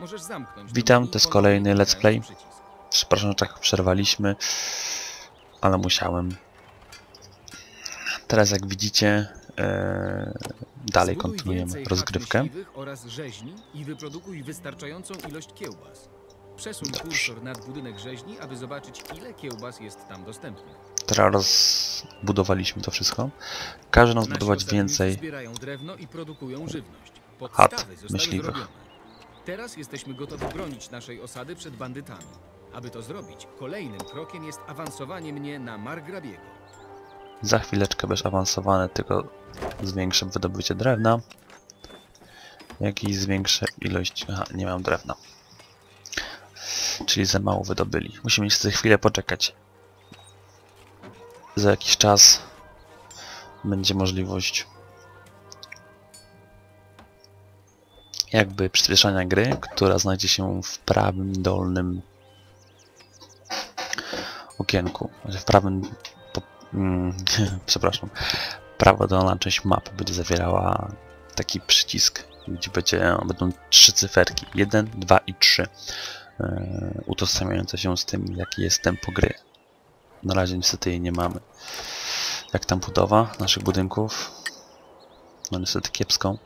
Możesz zamknąć. Witam, to jest kolejny let's play. Przepraszam, że tak przerwaliśmy, ale musiałem. Teraz jak widzicie, e, dalej kontynuujemy rozgrywkę. Przesuń kursor nad budynek rzeźni, aby zobaczyć ile kiełbas jest tam dostępnych. Teraz rozbudowaliśmy to wszystko. Każe nam zbudować więcej. drewno i produkują żywność. Podstawy zostały myśliwych. zrobione. Teraz jesteśmy gotowi bronić naszej osady przed bandytami. Aby to zrobić, kolejnym krokiem jest awansowanie mnie na Margrabiego. Za chwileczkę będziesz awansowany, tylko zwiększę wydobycie drewna. Jak i zwiększę ilość... Aha, nie mam drewna. Czyli za mało wydobyli. Musimy jeszcze chwilę poczekać. Za jakiś czas będzie możliwość jakby przyspieszania gry, która znajdzie się w prawym dolnym okienku. Znaczy w prawym po, mm, przepraszam. Prawa dolna część mapy będzie zawierała taki przycisk, gdzie będzie, będą trzy cyferki. 1, 2 i 3. Yy, utożsamiające się z tym, jaki jest tempo gry. Na razie niestety jej nie mamy. Jak tam budowa naszych budynków? No niestety kiepską.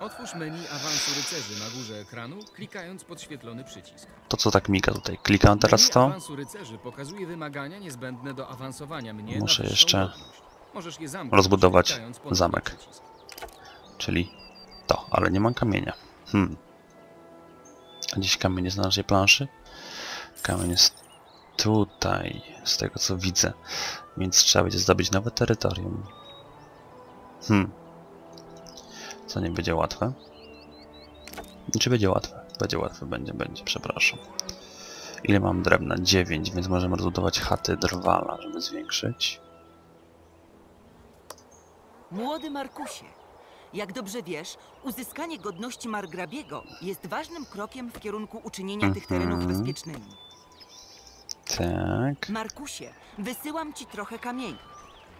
Otwórz menu awansu rycerzy na górze ekranu, klikając podświetlony przycisk. To co tak mika tutaj. Klikam teraz to. awansu rycerzy pokazuje wymagania niezbędne do awansowania mnie Muszę jeszcze zamknąć, rozbudować zamek. Czyli to, ale nie mam kamienia. Hmm. A gdzieś kamień jest na naszej planszy? Kamień jest tutaj, z tego co widzę. Więc trzeba będzie zdobyć nowe terytorium. Hmm. Co nie będzie łatwe? Czy będzie łatwe? Będzie łatwe, będzie, będzie, przepraszam. Ile mam drewna? 9, więc możemy rozbudować chaty drwala, żeby zwiększyć. Młody Markusie, jak dobrze wiesz, uzyskanie godności margrabiego jest ważnym krokiem w kierunku uczynienia tych terenów Mhm. bezpiecznymi. Tak. Markusie, wysyłam ci trochę kamieni.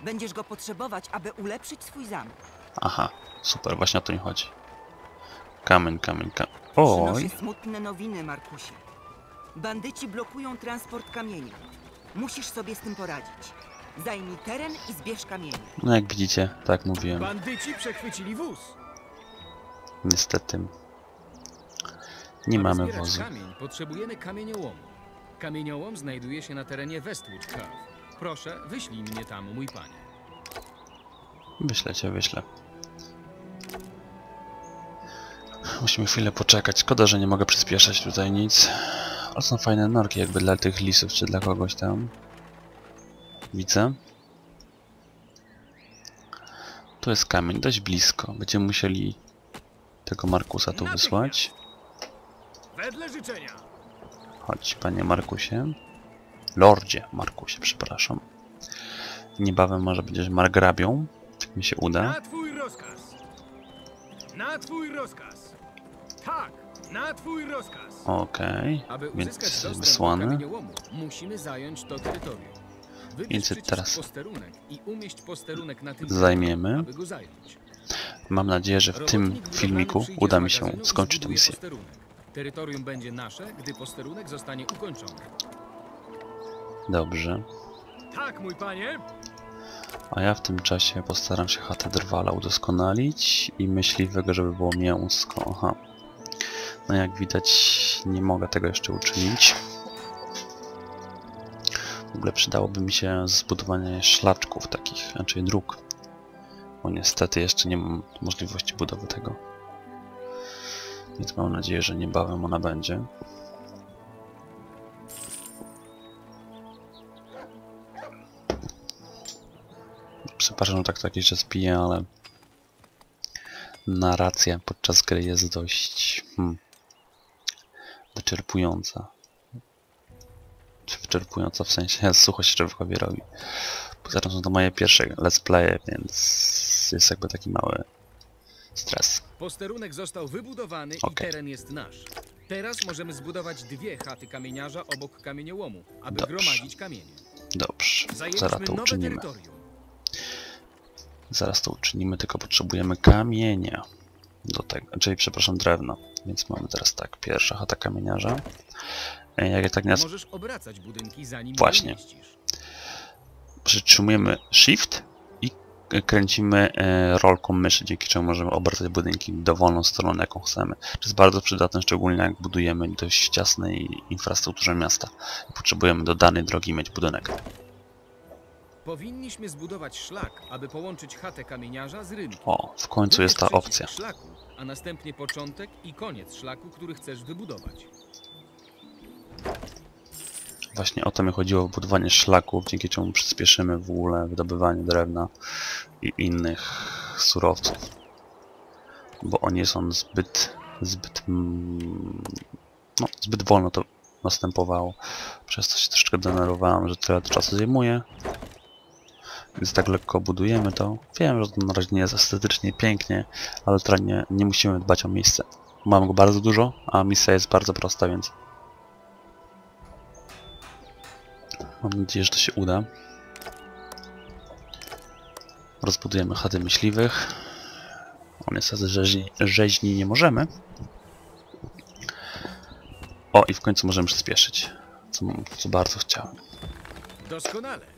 Będziesz go potrzebować, aby ulepszyć swój zamek. Aha, super, właśnie o to mi chodzi. Kamień, kamień, kamień. Oj, smutne nowiny, Markusie. Bandyci blokują transport kamienia. Musisz sobie z tym poradzić. Zajmij teren i zbierz kamienie. no jak widzicie, tak mówiłem, Bandyci przechwycili wóz. niestety nie Aby mamy wozu. kamień, potrzebujemy kamieniołomu. Kamieniołom znajduje się na terenie Westwood Cove. Proszę, wyślij mnie tam, mój panie. Wyślę cię, wyślę. Musimy chwilę poczekać. Szkoda, że nie mogę przyspieszać tutaj nic. Ale są fajne norki jakby dla tych lisów, czy dla kogoś tam. Widzę. Tu jest kamień, dość blisko. Będziemy musieli tego Markusa tu wysłać. Wedle życzenia. Chodź, panie Markusie. Lordzie Markusie, przepraszam. Niebawem może będziesz margrabią, jak mi się uda. Na twój rozkaz. Tak, na twój rozkaz. Okej, Aby więc wysłany. musimy zająć to terytorium. Więc teraz Zajmiemy. terytorium, aby go zająć. Mam nadzieję, że w tym filmiku uda mi się skończyć tę misję. Terytorium będzie nasze, gdy posterunek zostanie ukończony. Dobrze. Tak, mój panie. A ja w tym czasie postaram się chatę drwala udoskonalić i myśliwego, żeby było mięsko. Aha. No jak widać nie mogę tego jeszcze uczynić. W ogóle przydałoby mi się zbudowanie szlaczków takich, znaczy dróg. Bo niestety jeszcze nie mam możliwości budowy tego. Więc mam nadzieję, że niebawem ona będzie. Przepraszam, że tak to jakiś czas piję, ale narracja podczas gry jest dość hmm, wyczerpująca. Czy wyczerpująca w sensie sucho się człowiekowi robi. Poza tym są to moje pierwsze let's playe, więc jest jakby taki mały stres. Posterunek został wybudowany i Okej. teren jest nasz. Teraz możemy zbudować dwie chaty kamieniarza obok kamieniołomu, aby Dobrze. gromadzić kamienie. Dobrze, zaraz to uczynimy. terytorium. Zaraz to uczynimy, tylko potrzebujemy kamienia. do tego, czyli przepraszam, drewno. Więc mamy teraz tak, pierwsza chata kamieniarza. E, Jak ja tak nie Możesz obracać budynki zanim Właśnie. przytrzymujemy Shift i kręcimy e, rolką myszy, dzięki czemu możemy obracać budynki dowolną stronę, jaką chcemy. To jest bardzo przydatne, szczególnie jak budujemy dość ciasnej infrastrukturze miasta. Potrzebujemy do danej drogi mieć budynek. Powinniśmy zbudować szlak, aby połączyć chatę kamieniarza z rynkiem. O, w końcu jest ta opcja. Szlaku, a następnie początek i koniec szlaku, który chcesz wybudować. Właśnie o to mi chodziło budowanie szlaków, dzięki czemu przyspieszymy w ogóle wydobywanie drewna i innych surowców. Bo oni są zbyt, zbyt, mm, no, zbyt wolno to następowało. Przez to się troszeczkę denerwowałem, że tyle czasu zajmuje. Więc tak lekko budujemy to. Wiem, że to na razie nie jest estetycznie pięknie, ale teraz nie, nie musimy dbać o miejsce. Mam go bardzo dużo, a misja jest bardzo prosta, więc Mam nadzieję, że to się uda. Rozbudujemy chaty myśliwych. O niestety rzeźni, rzeźni nie możemy. O i w końcu możemy przyspieszyć. Co, co bardzo chciałem. Doskonale.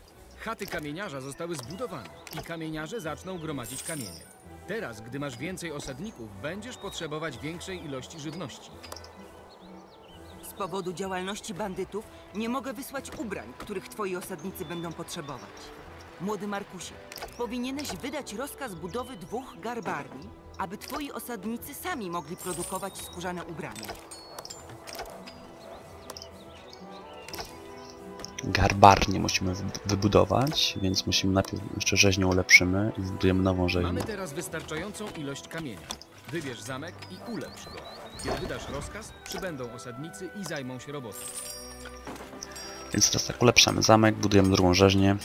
Chaty kamieniarza zostały zbudowane i kamieniarze zaczną gromadzić kamienie. Teraz, gdy masz więcej osadników, będziesz potrzebować większej ilości żywności. Z powodu działalności bandytów nie mogę wysłać ubrań, których twoi osadnicy będą potrzebować. Młody Markusie, powinieneś wydać rozkaz budowy dwóch garbarni, aby twoi osadnicy sami mogli produkować skórzane ubrania. Garbarnię musimy wy- wybudować, więc musimy najpierw jeszcze rzeźnię ulepszymy i zbudujemy nową rzeźnię. Mamy teraz wystarczającą ilość kamienia. Wybierz zamek i ulepsz go. Kiedy wydasz rozkaz, przybędą osadnicy i zajmą się robotą. Więc teraz tak ulepszamy zamek, budujemy drugą rzeźnię.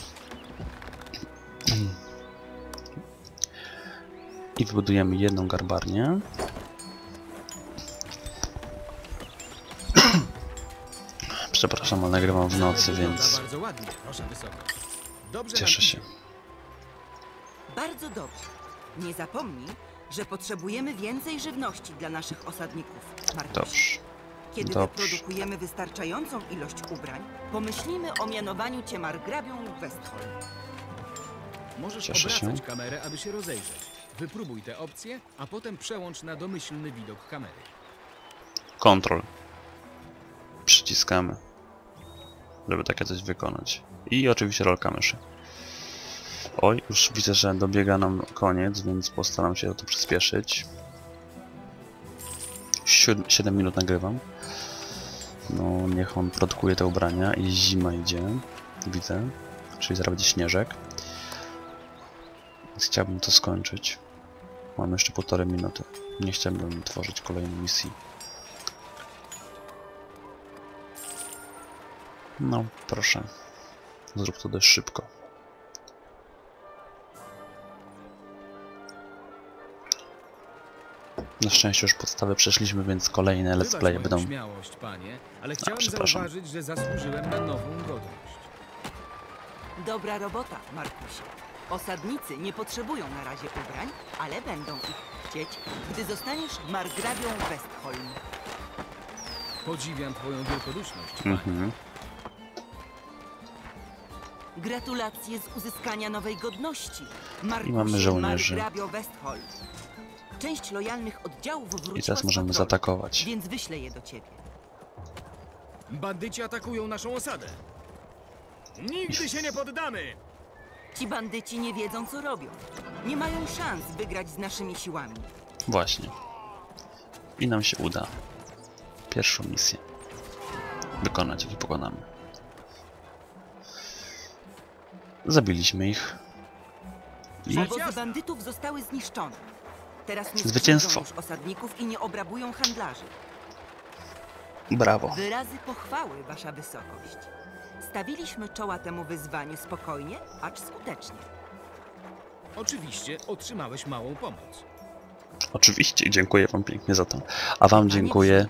I wybudujemy jedną garbarnię. Przepraszam, ale nagrywam w nocy, więc bardzo ładnie, wasza wysokość. Dobrze cieszę się. Bardzo dobrze. Nie zapomnij, że potrzebujemy więcej żywności dla naszych osadników. Dobrze. Kiedy Dobrze. wyprodukujemy wystarczającą ilość ubrań, pomyślimy o mianowaniu cię margrabią Westholm. Możesz Cieszę się. obracać kamerę, aby się rozejrzeć. Wypróbuj te opcje, a potem przełącz na domyślny widok kamery. Kontrol. Przyciskamy, żeby takie coś wykonać. I oczywiście rolka myszy. Oj, już widzę, że dobiega nam koniec, więc postaram się to przyspieszyć. 7 minut nagrywam. No, niech on produkuje te ubrania i zima idzie. Widzę. Czyli zaraz będzie śnieżek. Więc chciałbym to skończyć. Mam jeszcze półtorej minuty. Nie chciałbym tworzyć kolejnej misji. No, proszę. Zrób to dość szybko. Na szczęście już podstawę przeszliśmy, więc kolejne let's moją będą... śmiałość, panie, ale chciałem przepraszam. zauważyć, że zasłużyłem na nową godność. Dobra robota, Markusie. Osadnicy nie potrzebują na razie ubrań, ale będą ich chcieć, gdy zostaniesz margrabią Westholm. Podziwiam twoją wielkoduszność, panie. Mhm. Gratulacje z uzyskania nowej godności. Markusie, I mamy żołnierzy. Margrabio. Część lojalnych oddziałów wróciła I teraz możemy zaatakować. Więc wyślę je do ciebie. Bandyci atakują naszą osadę. Nigdy się nie poddamy! Ci bandyci nie wiedzą, co robią. Nie mają szans wygrać z naszymi siłami. Właśnie. I nam się uda pierwszą misję wykonać, jak i pokonamy. Zabiliśmy ich. I Obozy bandytów zostały zniszczone. Teraz nie Zwycięstwo. już osadników i nie obrabują handlarzy. brawo. Wyrazy pochwały, wasza wysokość. Stawiliśmy czoła temu wyzwaniu spokojnie, acz skutecznie. Oczywiście otrzymałeś małą pomoc. Oczywiście, dziękuję wam pięknie za to. A wam dziękuję.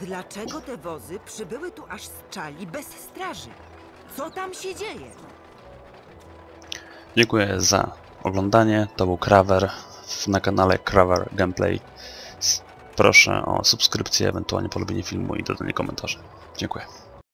Dlaczego te wozy przybyły tu aż z czali bez straży? Co tam się dzieje? Dziękuję za oglądanie. To był Krawer. na kanale Craver Gameplay. Proszę o subskrypcję, ewentualnie polubienie filmu i dodanie komentarzy. Dziękuję.